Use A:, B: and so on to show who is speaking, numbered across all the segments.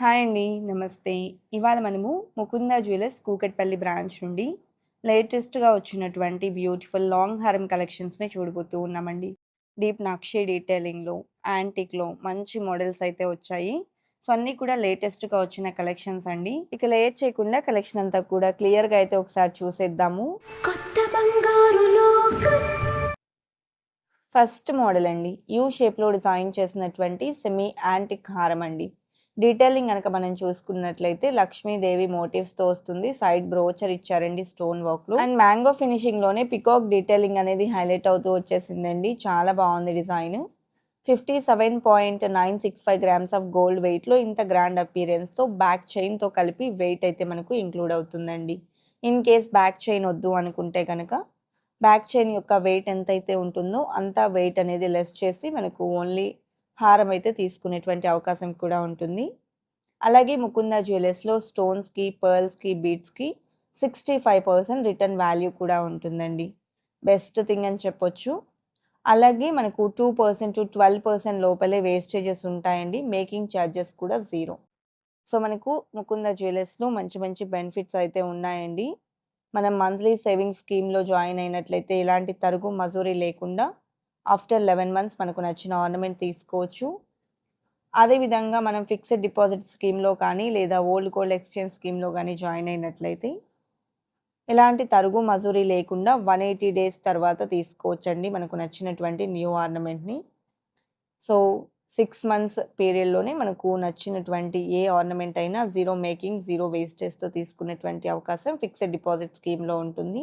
A: Hi అండి నమస్తే. ఇవాళ మనము ముకుంద జ్యువెలర్స్ కూకట్పల్లి బ్రాంచ్ నుండి లేటెస్ట్గా వచ్చినటువంటి బ్యూటిఫుల్ లాంగ్ హారం కలెక్షన్స్ని చూడబోతూ ఉన్నామండి. డీప్ నక్షి డీటెయిలింగ్లో యాంటిక్లో మంచి మోడల్స్ అయితే వచ్చాయి. సో అన్నీ కూడా లేటెస్ట్గా వచ్చిన కలెక్షన్స్ అండి. ఇక లేట్ చేయకుండా కలెక్షన్ అంతా కూడా క్లియర్గా అయితే ఒకసారి చూసేద్దాము.
B: కొత్త బంగారు లోకం.
A: ఫస్ట్ మోడల్ అండి. యూ షేప్లో డిజైన్ చేసినటువంటి సెమీ యాంటిక్ హారం అండి. డీటెయిలింగ్ కనుక మనం చూసుకున్నట్లయితే లక్ష్మీదేవి మోటివ్స్తో వస్తుంది. సైడ్ బ్రోచర్ ఇచ్చారండి స్టోన్ వర్క్లో. అండ్ మ్యాంగో ఫినిషింగ్లోనే పికాక్ డీటెయిలింగ్ అనేది హైలైట్ అవుతూ వచ్చేసిందండి. చాలా బాగుంది design fifty seven point nine six five grams of gold వెయిట్లో ఇంత గ్రాండ్ అపీరెన్స్తో బ్యాక్ చైన్తో కలిపి వెయిట్ అయితే మనకు ఇంక్లూడ్ అవుతుందండి. ఇన్ కేస్ బ్యాక్ చైన్ వద్దు అనుకుంటే కనుక బ్యాక్ చైన్ యొక్క వెయిట్ ఎంతైతే ఉంటుందో అంత వెయిట్ అనేది లెస్ చేసి మనకు ఓన్లీ హారం అయితే తీసుకునేటువంటి అవకాశం కూడా ఉంటుంది. అలాగే ముకుంద జ్యువెలర్స్లో స్టోన్స్కి పర్ల్స్కి బీడ్స్కి sixty five percent return value కూడా ఉంటుందండి. బెస్ట్ థింగ్ అని చెప్పొచ్చు. అలాగే మనకు two percent to twelve percent లోపలే వేస్టేజెస్ ఉంటాయండి. మేకింగ్ ఛార్జెస్ కూడా జీరో. సో మనకు ముకుంద జ్యువెలర్స్లో మంచి మంచి బెనిఫిట్స్ అయితే ఉన్నాయండి. మనం మంత్లీ సేవింగ్స్ స్కీమ్లో జాయిన్ అయినట్లయితే ఎలాంటి తరుగు మజూరీ లేకుండా ఆఫ్టర్ లెవెన్ మంత్స్ మనకు నచ్చిన ఆర్నమెంట్ తీసుకోవచ్చు. అదేవిధంగా మనం ఫిక్స్డ్ డిపాజిట్ స్కీమ్లో కానీ లేదా ఓల్డ్ గోల్డ్ ఎక్స్చేంజ్ స్కీమ్లో కానీ జాయిన్ అయినట్లయితే ఎలాంటి తరుగు మజూరీ లేకుండా వన్ ఎయిటీ డేస్ తర్వాత తీసుకోవచ్చండి మనకు నచ్చినటువంటి న్యూ ఆర్నమెంట్ని. సో సిక్స్ మంత్స్ పీరియడ్లోనే మనకు నచ్చినటువంటి ఏ ఆర్నమెంట్ అయినా జీరో మేకింగ్ జీరో వేస్టేజ్తో తీసుకునేటువంటి అవకాశం ఫిక్స్డ్ డిపాజిట్ స్కీమ్లో ఉంటుంది.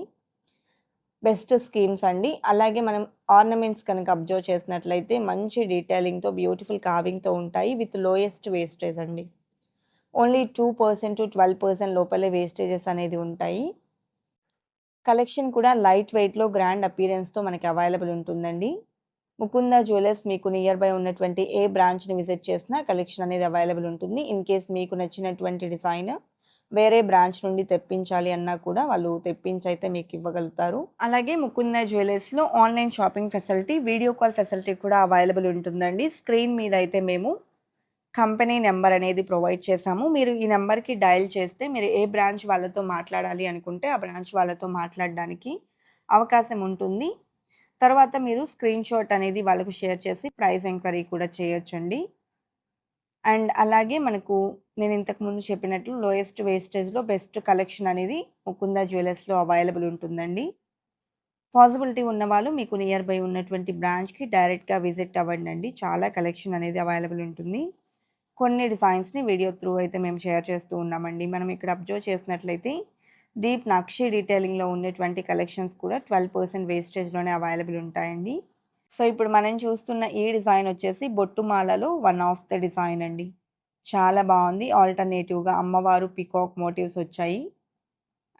A: బెస్ట్ స్కీమ్స్ అండి. అలాగే మనం ఆర్నమెంట్స్ కనుక అబ్జర్వ్ చేసినట్లయితే మంచి డీటెయిలింగ్తో బ్యూటిఫుల్ కావింగ్తో ఉంటాయి. విత్ లోయెస్ట్ వేస్టేజ్ అండి. Only two percent to twelve percent లోపలే వేస్టేజెస్ అనేది ఉంటాయి. కలెక్షన్ కూడా లైట్ వెయిట్లో గ్రాండ్ అపీరెన్స్తో మనకి అవైలబుల్ ఉంటుందండి. ముకుంద జ్యువెలర్స్ మీకు నియర్ బై ఉన్నటువంటి ఏ బ్రాంచ్ని విజిట్ చేసినా కలెక్షన్ అనేది అవైలబుల్ ఉంటుంది. ఇన్ కేస్ మీకు నచ్చినటువంటి డిజైన్ వేరే బ్రాంచ్ నుండి తెప్పించాలి అన్నా కూడా వాళ్ళు తెప్పించి అయితే మీకు ఇవ్వగలుగుతారు. అలాగే Mukunda జ్యువెలర్స్లో online shopping facility video call facility కూడా అవైలబుల్ ఉంటుందండి. స్క్రీన్ మీద అయితే మేము కంపెనీ నెంబర్ అనేది ప్రొవైడ్ చేశాము. మీరు ఈ నెంబర్కి డయల్ చేస్తే మీరు ఏ బ్రాంచ్ వాళ్ళతో మాట్లాడాలి అనుకుంటే ఆ బ్రాంచ్ వాళ్ళతో మాట్లాడడానికి అవకాశం ఉంటుంది. తర్వాత మీరు స్క్రీన్ షాట్ అనేది వాళ్ళకు షేర్ చేసి ప్రైస్ ఎంక్వైరీ కూడా చేయొచ్చండి. అండ్ అలాగే మనకు నేను ఇంతకుముందు చెప్పినట్లు లోయెస్ట్ వేస్టేజ్లో బెస్ట్ కలెక్షన్ అనేది ముకుంద జ్యువెలర్స్లో అవైలబుల్ ఉంటుందండి. పాసిబిలిటీ ఉన్నవాళ్ళు మీకు నియర్ బై ఉన్నటువంటి బ్రాంచ్కి డైరెక్ట్గా విజిట్ అవ్వండి అండి చాలా కలెక్షన్ అనేది అవైలబుల్ ఉంటుంది. కొన్ని డిజైన్స్ని వీడియో త్రూ అయితే మేము షేర్ చేస్తూ ఉన్నామండి. మనం ఇక్కడ అబ్జర్వ్ చేసినట్లయితే డీప్ నక్షి డీటెయిలింగ్లో ఉన్నటువంటి కలెక్షన్స్ కూడా ట్వెల్వ్ పర్సెంట్ వేస్టేజ్లోనే అవైలబుల్ ఉంటాయండి. సో ఇప్పుడు మనం చూస్తున్న ఈ డిజైన్ వచ్చేసి బొట్టుమాలలో వన్ ఆఫ్ ద డిజైన్ అండి. చాలా బాగుంది. ఆల్టర్నేటివ్గా అమ్మవారు పికాక్ మోటివ్స్ వచ్చాయి.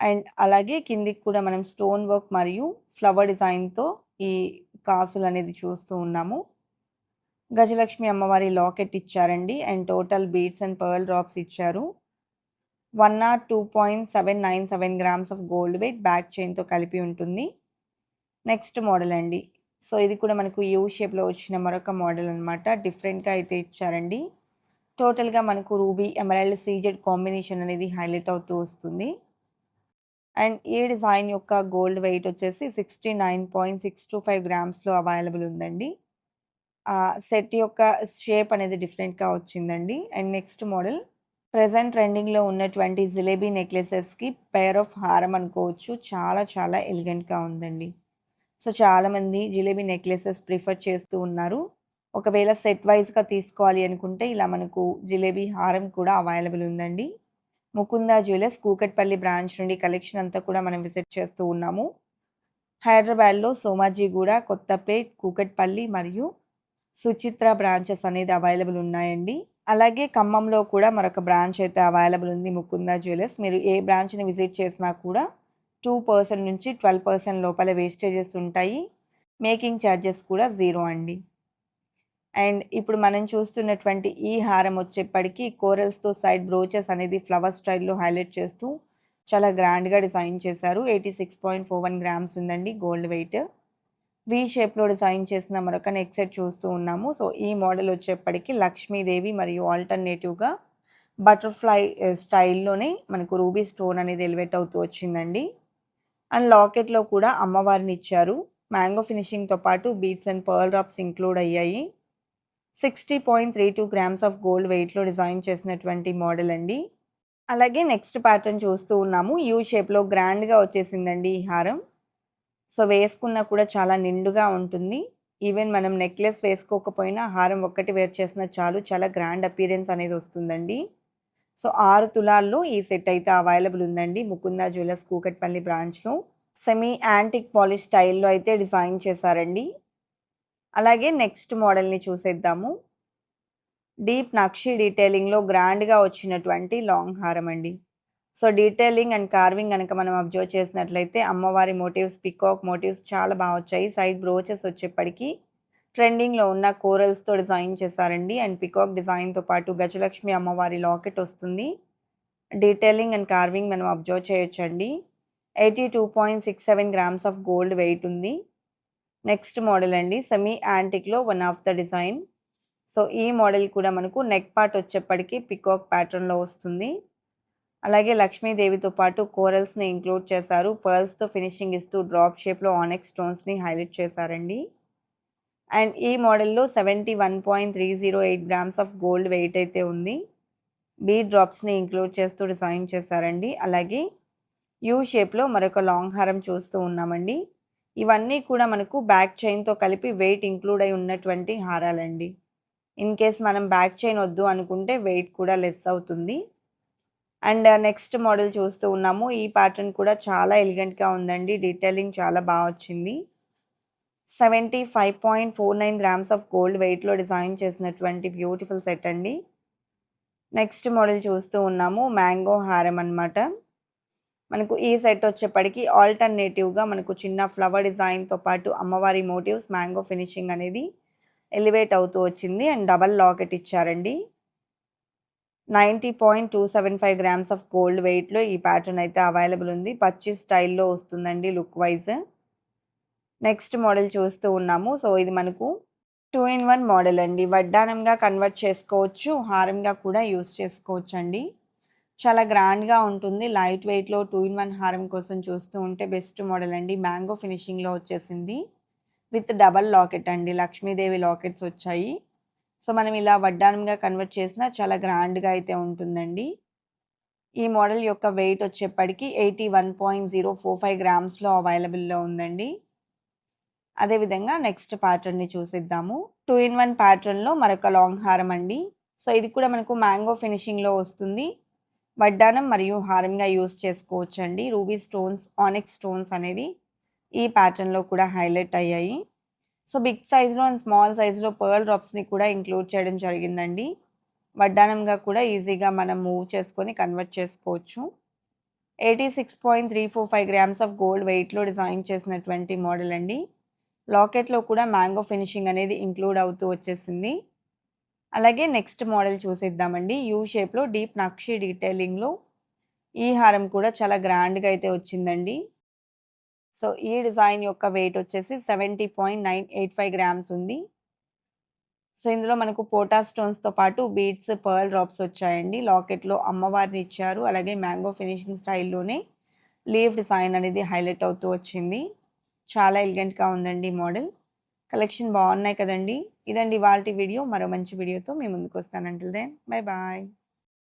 A: అండ్ అలాగే కిందికి కూడా మనం స్టోన్ వర్క్ మరియు ఫ్లవర్ డిజైన్తో ఈ కాసులు అనేది చూస్తూ ఉన్నాము. గజలక్ష్మి అమ్మవారి లాకెట్ ఇచ్చారండి. And total beads and pearl drops ఇచ్చారు. One nought two point seven nine seven grams of gold weight back చైన్తో కలిపి ఉంటుంది. నెక్స్ట్ మోడల్ అండి. సో ఇది కూడా మనకు యూ షేప్లో వచ్చిన మరొక మోడల్ అనమాట డిఫరెంట్గా అయితే ఇచ్చారండి. టోటల్గా మనకు రూబీ ఎమరాల్డ్ సీజెడ్ కాంబినేషన్ అనేది హైలైట్ అవుతూ వస్తుంది. అండ్ ఈ డిజైన్ యొక్క గోల్డ్ వెయిట్ వచ్చేసి sixty nine point six two five గ్రామ్స్లో available ఉందండి. సెట్ యొక్క షేప్ అనేది డిఫరెంట్గా వచ్చిందండి. అండ్ నెక్స్ట్ మోడల్ ప్రజెంట్ ట్రెండింగ్లో ఉన్నటువంటి జిలేబీ నెక్లెసెస్కి పేర్ ఆఫ్ హారం అనుకోవచ్చు. చాలా చాలా ఎలిగెంట్గా ఉందండి. సో చాలామంది జిలేబీ నెక్లెసెస్ ప్రిఫర్ చేస్తూ ఉన్నారు. ఒకవేళ సెట్ వైజ్గా తీసుకోవాలి అనుకుంటే ఇలా మనకు జిలేబీ హారం కూడా అవైలబుల్ ఉందండి. ముకుంద జ్యువెలర్స్ కూకట్పల్లి బ్రాంచ్ నుండి కలెక్షన్ అంతా కూడా మనం విజిట్ చేస్తూ ఉన్నాము. హైదరాబాద్లో సోమాజిగూడ కొత్తపేట్ కూకట్పల్లి మరియు సుచిత్ర బ్రాంచెస్ అనేది అవైలబుల్ ఉన్నాయండి. అలాగే ఖమ్మంలో కూడా మరొక బ్రాంచ్ అయితే అవైలబుల్ ఉంది ముకుంద జ్యువెలర్స్. మీరు ఏ బ్రాంచ్ని విజిట్ చేసినా కూడా టూ పర్సెంట్ నుంచి ట్వెల్వ్ పర్సెంట్ లోపల వేస్టేజెస్ ఉంటాయి. మేకింగ్ ఛార్జెస్ కూడా జీరో అండి. అండ్ ఇప్పుడు మనం చూస్తున్నటువంటి ఈ హారం వచ్చేప్పటికీ కోరల్స్తో సైడ్ బ్రోచెస్ అనేది ఫ్లవర్ స్టైల్లో హైలైట్ చేస్తూ చాలా గ్రాండ్గా డిజైన్ చేశారు. Eighty six point four one grams ఉందండి గోల్డ్ వెయిట్. వి షేప్లో డిజైన్ చేసిన మరొక నెక్ సెట్ చూస్తూ ఉన్నాము. సో ఈ మోడల్ వచ్చేప్పటికీ లక్ష్మీదేవి మరియు ఆల్టర్నేటివ్గా బటర్ఫ్లై స్టైల్లోనే మనకు రూబీ స్టోన్ అనేది ఎలివేట్ అవుతూ వచ్చిందండి. అండ్ లాకెట్లో కూడా అమ్మవారిని ఇచ్చారు. మ్యాంగో ఫినిషింగ్తో పాటు beads and pearl drops include అయ్యాయి. Sixty point three two grams of gold వెయిట్లో డిజైన్ చేసినటువంటి మోడల్ అండి. అలాగే నెక్స్ట్ ప్యాటర్న్ చూస్తూ ఉన్నాము. యూ షేప్లో గ్రాండ్గా వచ్చేసిందండి ఈ హారం. సో వేసుకున్నా కూడా చాలా నిండుగా ఉంటుంది. ఈవెన్ మనం నెక్లెస్ వేసుకోకపోయినా హారం ఒక్కటి వేర్ చేసినా చాలు. చాలా గ్రాండ్ అపీరెన్స్ అనేది వస్తుందండి. సో ఆరు తులాల్లో ఈ సెట్ అయితే అవైలబుల్ ఉందండి. ముకుంద జ్యువెలర్స్ కూకట్పల్లి బ్రాంచ్లో సెమీ యాంటిక్ పాలిష్ స్టైల్లో అయితే డిజైన్ చేశారండి. అలాగే నెక్స్ట్ మోడల్ని చూసేద్దాము. డీప్ నక్షి డీటెయిలింగ్లో గ్రాండ్గా వచ్చినటువంటి లాంగ్ హారం అండి. సో డీటెయిలింగ్ అండ్ కార్వింగ్ కనుక మనం అబ్జర్వ్ చేసినట్లయితే అమ్మవారి మోటివ్స్ పికాక్ మోటివ్స్ చాలా బాగా వచ్చాయి. సైడ్ బ్రోచెస్ వచ్చేప్పటికీ ట్రెండింగ్లో ఉన్న కోరల్స్తో డిజైన్ చేశారండి. అండ్ పికాక్ డిజైన్తో పాటు గజలక్ష్మి అమ్మవారి లాకెట్ వస్తుంది. డీటెయిలింగ్ అండ్ కార్వింగ్ మనం అబ్జర్వ్ చేయొచ్చండి. Eighty two point six seven grams of gold weight ఉంది. నెక్స్ట్ మోడల్ అండి semi యాంటిక్లో one of the design. So ఈ మోడల్ కూడా మనకు నెక్ పార్ట్ వచ్చేప్పటికీ పికాక్ ప్యాటర్న్లో వస్తుంది. అలాగే లక్ష్మీదేవితో పాటు కోరల్స్ని ఇంక్లూడ్ చేశారు. పర్ల్స్తో ఫినిషింగ్ ఇస్తూ డ్రాప్ షేప్లో ఆనెక్ స్టోన్స్ని హైలైట్ చేశారండి. అండ్ ఈ మోడల్లో seventy one point three zero eight grams of gold weight అయితే ఉంది. బీ డ్రాప్స్ని ఇంక్లూడ్ చేస్తూ డిజైన్ చేశారండి. అలాగే యూ షేప్లో మరొక లాంగ్ హారం చూస్తూ ఉన్నామండి. ఇవన్నీ కూడా మనకు బ్యాక్ చైన్తో కలిపి వెయిట్ ఇంక్లూడ్ అయి ఉన్నటువంటి హారాలండి. ఇన్ కేస్ మనం బ్యాక్ చైన్ వద్దు అనుకుంటే వెయిట్ కూడా లెస్ అవుతుంది. అండ్ నెక్స్ట్ మోడల్ చూస్తూ ఉన్నాము. ఈ ప్యాటర్న్ కూడా చాలా ఎలిగెంట్గా ఉందండి. డీటెయిలింగ్ చాలా బాగా వచ్చింది. Seventy five point four nine grams of gold వెయిట్లో డిజైన్ చేసినటువంటి బ్యూటిఫుల్ సెట్ అండి. నెక్స్ట్ మోడల్ చూస్తూ ఉన్నాము మ్యాంగో హారం అనమాట మనకు ఈ సెట్ వచ్చేప్పటికి ఆల్టర్నేటివ్గా మనకు చిన్న ఫ్లవర్ డిజైన్తో పాటు అమ్మవారి మోటివ్స్ మ్యాంగో ఫినిషింగ్ అనేది ఎలివేట్ అవుతూ వచ్చింది అండ్ డబల్ లాకెట్ ఇచ్చారండి. Ninety point two seven five grams of gold వెయిట్లో ఈ ప్యాటర్న్ అయితే అవైలబుల్ ఉంది. పచ్చి స్టైల్లో వస్తుందండి లుక్ వైజ్. నెక్స్ట్ మోడల్ చూస్తూ ఉన్నాము. సో ఇది మనకు టూ ఇన్ వన్ మోడల్ అండి. వడ్డానంగా కన్వర్ట్ చేసుకోవచ్చు హారంగా కూడా యూస్ చేసుకోవచ్చు అండి చాలా గ్రాండ్గా ఉంటుంది. లైట్ వెయిట్లో టూ ఇన్ వన్ హారం కోసం చూస్తూ ఉంటే బెస్ట్ మోడల్ అండి. మ్యాంగో ఫినిషింగ్లో వచ్చేసింది. విత్ డబల్ లాకెట్ అండి. లక్ష్మీదేవి లాకెట్స్ వచ్చాయి. సో మనం ఇలా వడ్డానంగా కన్వర్ట్ చేసినా చాలా గ్రాండ్గా అయితే ఉంటుందండి. ఈ మోడల్ యొక్క వెయిట్ వచ్చేప్పటికి eighty one point zero four five గ్రామ్స్లో అవైలబుల్లో ఉందండి. అదేవిధంగా నెక్స్ట్ ప్యాటర్న్ని చూసిద్దాము. టూ ఇన్ వన్ ప్యాటర్న్లో మరొక లాంగ్ హారం అండి. సో ఇది కూడా మనకు మ్యాంగో ఫినిషింగ్లో వస్తుంది. వడ్డానం మరియు హారంగా యూస్ చేసుకోవచ్చు అండి రూబీ స్టోన్స్ ఆనిక్ స్టోన్స్ అనేది ఈ ప్యాటర్న్లో కూడా హైలైట్ అయ్యాయి. సో బిగ్ సైజులో అండ్ స్మాల్ సైజులో పర్ల్ డ్రాప్స్ని కూడా ఇంక్లూడ్ చేయడం జరిగిందండి. వడ్డానంగా కూడా ఈజీగా మనం మూవ్ చేసుకొని కన్వర్ట్ చేసుకోవచ్చు. Eighty six point three four five grams of gold వెయిట్లో డిజైన్ చేసినటువంటి మోడల్ అండి. లాకెట్లో కూడా మ్యాంగో ఫినిషింగ్ అనేది ఇంక్లూడ్ అవుతూ వచ్చేసింది. అలాగే నెక్స్ట్ మోడల్ చూసేద్దామండి. యూ షేప్లో డీప్ నక్షి డీటెయిలింగ్లో ఈ హారం కూడా చాలా గ్రాండ్గా అయితే వచ్చిందండి. సో ఈ డిజైన్ యొక్క వెయిట్ వచ్చేసి seventy point nine eight five grams ఉంది. సో ఇందులో మనకు పోటా స్టోన్స్తో పాటు బీడ్స్ పర్ల్ డ్రాప్స్ వచ్చాయండి. లాకెట్లో అమ్మవారిని ఇచ్చారు. అలాగే మ్యాంగో ఫినిషింగ్ స్టైల్లోనే లీవ్ డిజైన్ అనేది హైలైట్ అవుతూ వచ్చింది. చాలా ఎలిగెంట్గా ఉందండి మోడల్. కలెక్షన్ బాగున్నాయి కదండి. ఇదండి వాళ్ళ వీడియో. మరో మంచి వీడియోతో మీ ముందుకు వస్తాను. Then bye bye